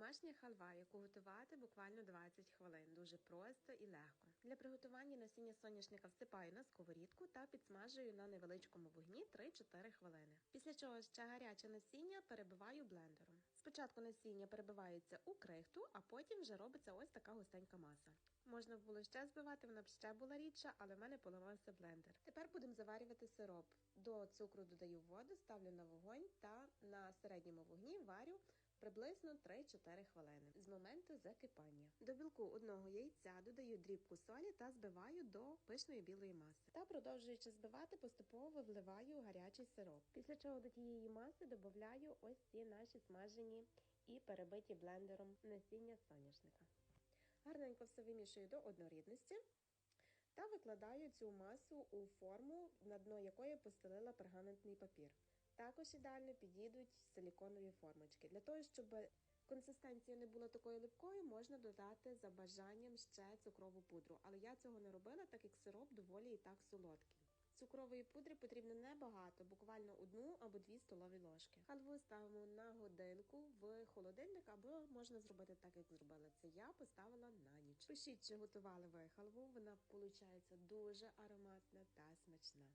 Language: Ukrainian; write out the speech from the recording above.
Домашня халва, яку готувати буквально 20 хвилин. Дуже просто і легко. Для приготування насіння соняшника всипаю на сковорідку та підсмажую на невеличкому вогні 3-4 хвилини. Після чого ще гаряче насіння перебиваю блендером. Спочатку насіння перебивається у крихту, а потім вже робиться ось така густенька маса. Можна було ще збивати, вона б ще була рідша, але в мене поламався блендер. Тепер будемо заварювати сироп. До цукру додаю воду, ставлю на вогонь та на середньому вогні варю приблизно 3-4 хвилини з моменту закипання. До білку одного яйця додаю дрібку солі та збиваю до пишної білої маси. Та продовжуючи збивати, поступово вливаю гарячий сироп. Після чого до тієї маси додаю ось ці наші смажені і перебиті блендером насіння соняшника. Гарненько все вимішую до однорідності та викладаю цю масу у форму, на дно якої постелила пергаментний папір. Також ідеально підійдуть силіконові формочки. Для того, щоб консистенція не була такою липкою, можна додати за бажанням ще цукрову пудру. Але я цього не робила, так як сироп доволі і так солодкий. Цукрової пудри потрібно небагато, буквально одну або дві столові ложки. Халву ставимо на годинку в холодильник, або можна зробити так, як зробила це. Я поставила на ніч. Пишіть, чи готували ви халву. Вона виходить дуже ароматна та смачна.